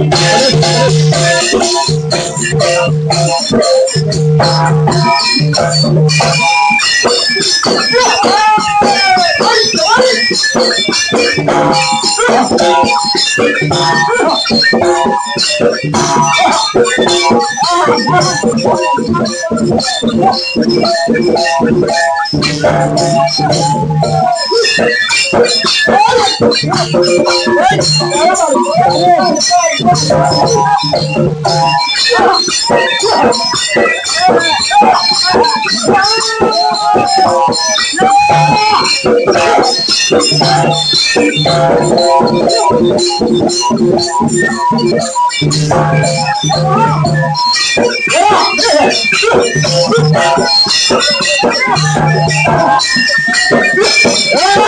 Oh, my Oh!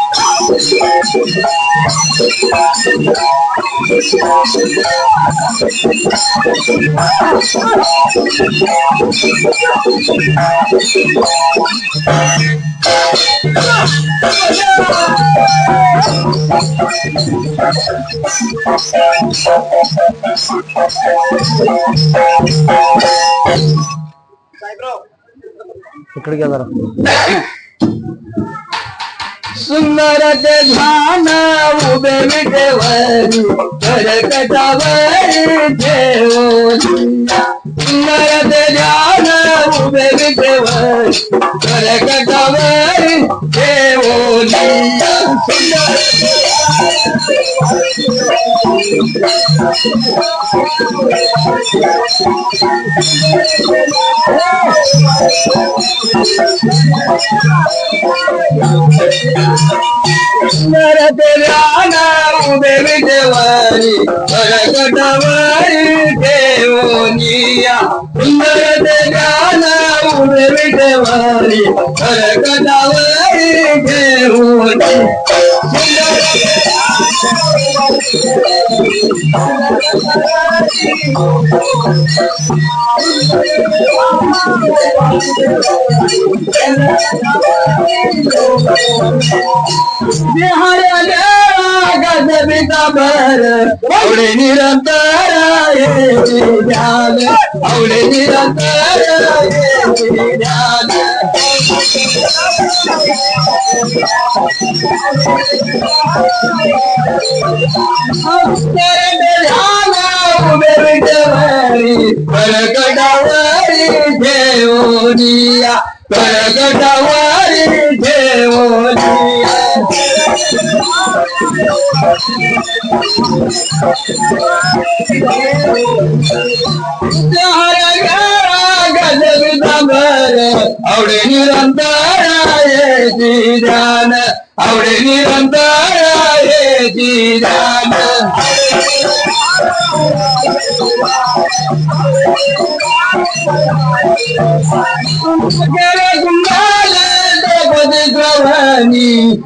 ఇక్కడికి వెళ్దాం सुंदर ते ध्यान उभे विठेवरी करकटावरी ठेवोनिया सुंदर ते ध्यान baby devan kare kadavai devo niya Nara devana devi devani kare kadavai devo niya Nara devana विठेवरी करकटावरी ठेवोनिया बर आवडे निरंतर आवडे निरंतर Oh, my God. ठेवनिया आवडे निरंतर ये ध्यान आवडे निरंतर ये ध्यान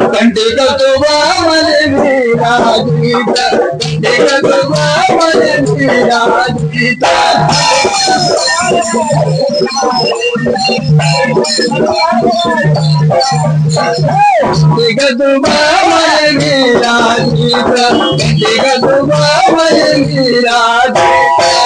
कंटे तुबा मने विराजिता कंटे तुबा मने विराजिता कंटे तुबा मने विराजिता कंटे तुबा मने विराजिता आवडे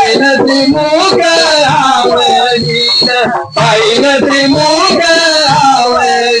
पाहिन त्रिमुख आवडीन पाहिन त्रिमुख आवडे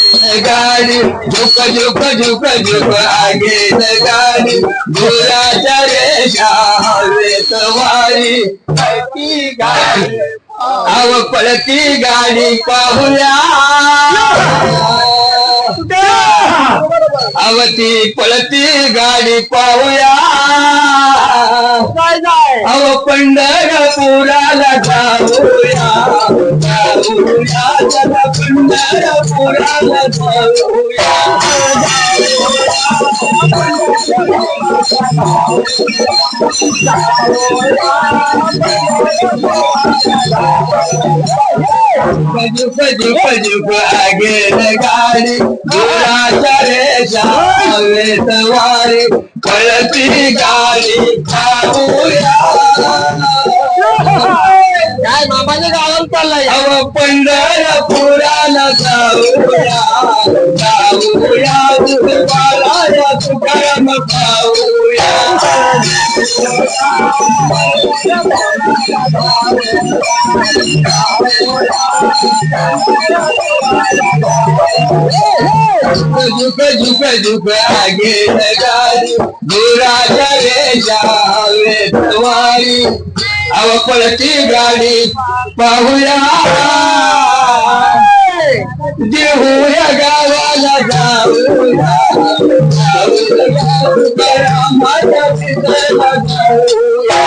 गाडी झुक झुक झुक झुक आगे गाडी. गुराच्या रेषा हवेत वारी. पळती गाडी. आव पळती गाडी पाहुया. अवती पळती गाडी पाहूया. अव पंढरपुराला जाऊया. जाऊया चला पंढरपुराला जाऊया. फजू फजू फजू आगे गाडी गुराच्या रेषा हवेत वारी पळती गाडी पाहूया काय मामाच्या गावात चाललाय अव पंढरपुराला जाऊया जाऊया तुकाराया तुकाराम पाहूया झुक झुक झुक आगे गाडी गुराच्या रेषा हवेत वारी अव पळती गाडी पाहूया देऊया गावाला जाऊया जाऊया माझ्या पित्याला जाऊया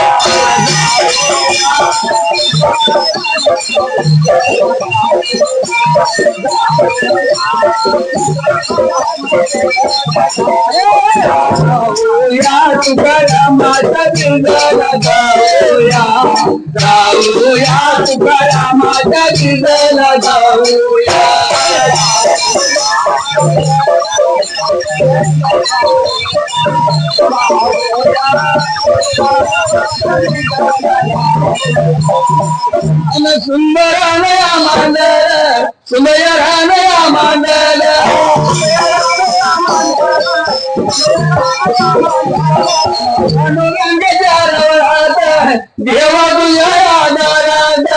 जाऊया तुकारामाच्या पिंजाला जाऊया जाऊया तुकारामाच्या पिंजाला जाऊया अन सुंदरानया मांडल सुंदरानया मांडल अनुरंगाच्या रवळात देवा तुझ्या आधारात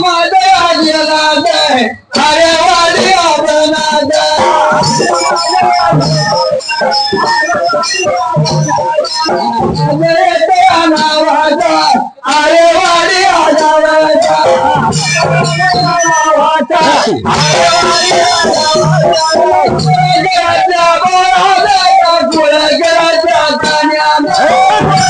माझ्या आजीलात अरे वाडी. आपणात नावाचा अरे वाडी आधाराचा जगाचे जबरा जुडीला आठवडे आठवडी तारुगा आठवडी आठवडी गावाच्या गावाला गावाला तारुगा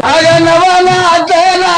I got no one out there.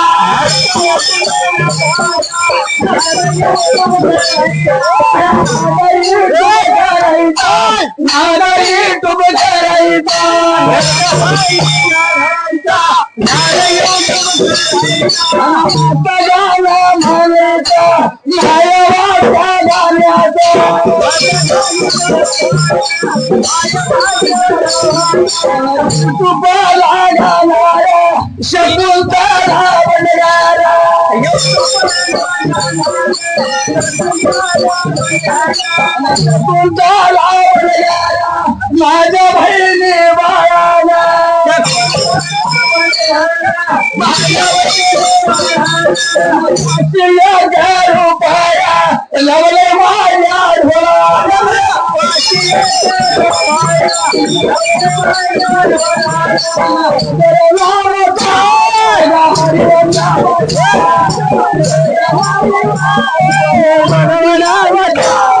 बघाया अगं नवाला चला वाटा शकुंतला बनगारा शकुंतला बनगारा माझ्या बहिणी बाळाला மனவனாவதா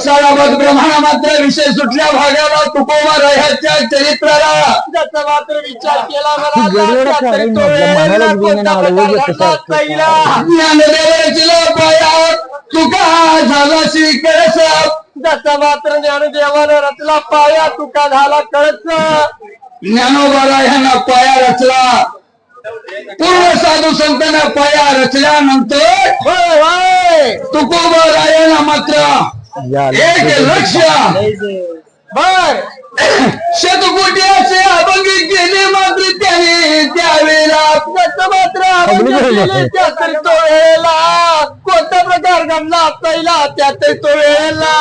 सारामत ब्रह्मांड मात्र विषय सुटल्या भागाला तुकोबा रह्याच्या चरित्राला. त्याचा मात्र विचार केला मला तुका झाला श्री कळस त्याचा मात्र ज्ञानदेवानं रचला पाया तुका झाला कळच ज्ञानोबाला ह्यांना पाया रचला. पूर्ण साधू संतांना पाया रचल्यानंतर तुकोबा रायाला मात्र. एक लक्ष बर. शतकोटी असे अभंगी केले मात्र त्याने त्यावेळेला. मात्र तो वेळेला कोणता प्रकार त्या तो वेळेला.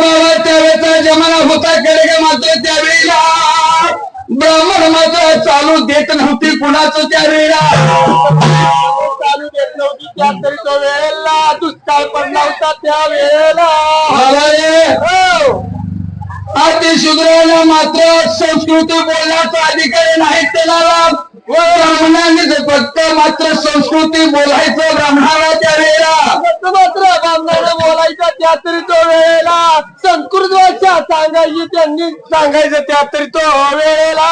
बाबा त्यावेळेचा जमाना होता कडे मात्र त्यावेळेला. ब्राह्मण मात्र चालू देत नव्हती कुणाचं त्यावेळेला चालू देत नव्हती त्या तरी तो वेळेला. दुष्काळ पडला होता त्या वेळेला. हो. अतिशूद्राला मात्र संस्कृती बोलण्याचा अधिकारी नाही त्याला ब्राह्मणांनी फक्त मात्र संस्कृती बोलायचं ब्राह्मणाला त्यावेळेला त्याचं मात्र बामणाने बोलायचं त्या तरी तो वेळेला. संस्कृत भाषा सांगायची त्यांनी सांगायचं त्या तरी तो वेळेला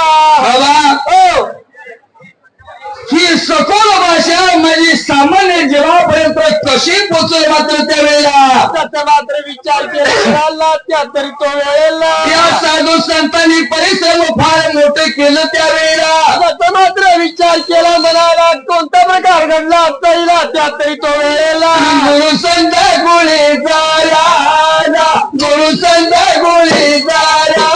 हो सखोल भाषा म्हणजे सामान्य जीवापर्यंत कशी पोचल मात्र त्यावेळेला? त्याचा मात्र विचार केला त्या तरी तो वेळेला. त्या साधू संतांनी परिश्रम फार मोठे केलं त्यावेळेला. त्याचा मात्र विचार केला म्हणाला कोणता प्रकार घडला पहिला त्या तरी तो वेळेला. गुरु संत गुळीचा राजा गुरु संत गुळीचा राजा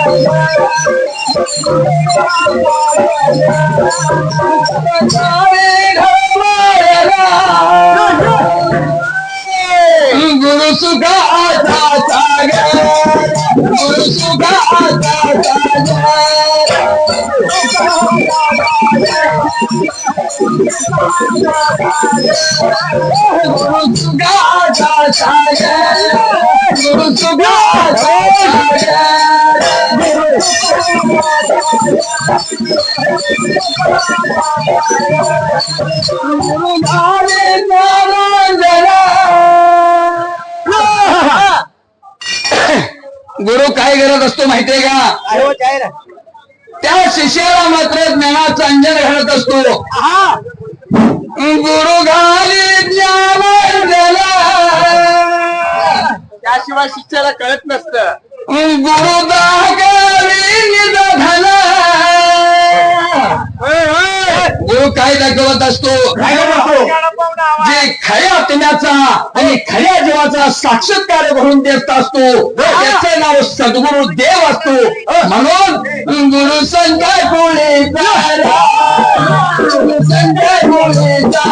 गुरु प्रेम गुरु प्रेम गुरु सुखा गुरु सुखा गुरु सुखा गुरु सुखा गुरु काय करत असतो माहितीये का? त्या शिष्याला मात्र ज्ञानाचा अंजन घालत असतो. गुरु घाली ज्ञान त्याशिवाय शिष्याला कळत नसतं. गुरु काय दाखवत असतो? जे खऱ्या आत्म्याचा आणि खऱ्या जीवाचा साक्षात्कार करून देत असतो त्याचे नाव सद्गुरु देव असतो. म्हणून गुरु संजय कोळे गुरु संजय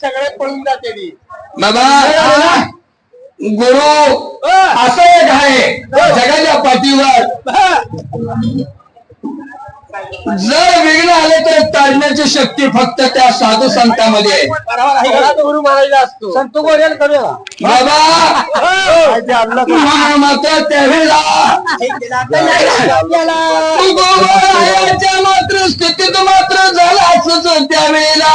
सगळे पळून जाते ती. बाबा गुरु असं एक आहे. जगाच्या पाठीवर. जर विघ्न आले तर टाळण्याची शक्ती फक्त त्या साधू संतांमध्ये आहे. घरात गुरु मारायचा असतो. संत गोऱ्याला करूया. बाबा! मा- मात्र त्यावेळेला! मात्र स्थितीत मात्र झाला असंच त्यावेळेला.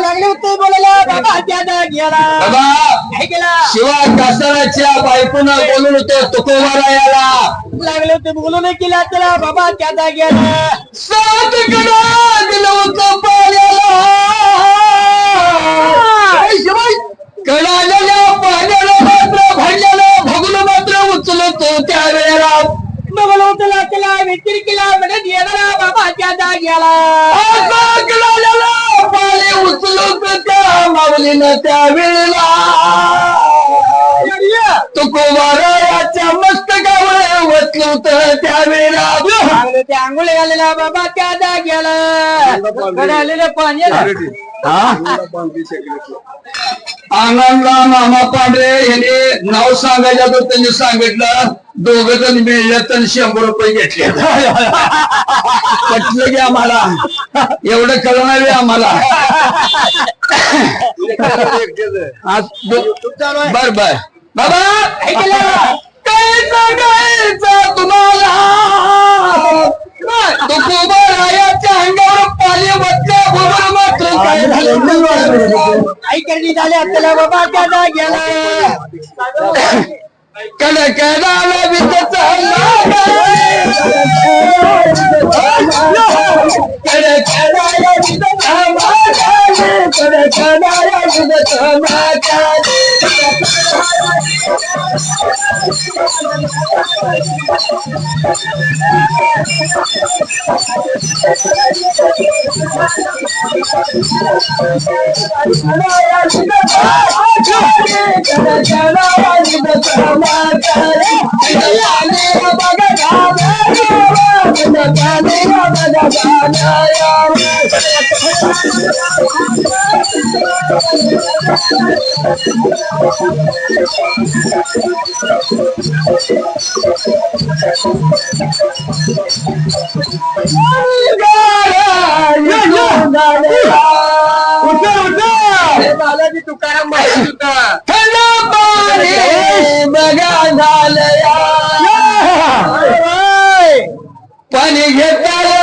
लागले होते बोलायला. बाबा त्याला गेला बाबा! शिवा कासाराच्या बायकोन बोलून होते तुकोबारायाला. लागले होते बोलून केला त्याला बाबा त्याला गेला सात कडा दिलं होतं पाण्याला कडालेल्या पाण्याला मात्र भांड्याला भगुल मात्र उचलत त्यावेळेला बघलो त्याला त्याला विचार केला गेला बाबा त्याला गेला आता कडालेला पाणी उचलत त्या माऊलीनं त्यावेळेला ते आंघोळ घालेला बाबा त्याला गेला आलेल्या पाण्याला आनंदला मामा पांढरे यांनी नाव सांगायचं तर त्यांनी सांगितलं दोघ जण मिळले तर शंभर रुपये घेतले. पटलं की आम्हाला. एवढं नाही आम्हाला. बर बर. बाबा! झालं करणी झाल्या त्याला बाबा त्या जाग्याला కడకడాల కడకడాల Oh, my God! Yeah, yeah! What's up, what's up? कडकडाला विदत Balaji Tukaram माहिती पाणी बघा झालया पाणी घेताना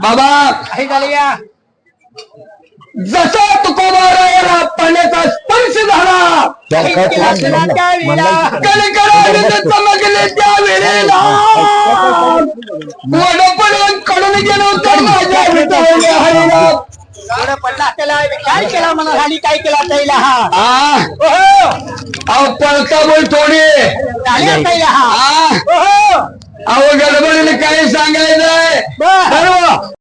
बाबा काही झालं या. जसा तुकोबारायाला पाण्याचा स्पर्श झाला चमकले त्या वेळेला वडपणकडून गेलो तर माझ्या हरिला पडला त्याला काय केला म्हणा झाली काय केला त्याला हा. ओहो. अहो पळता बोल थोडी. झाल्या त्याला हा. आ? ओहो. अहो गडबडीने काय सांगायचंय. बर.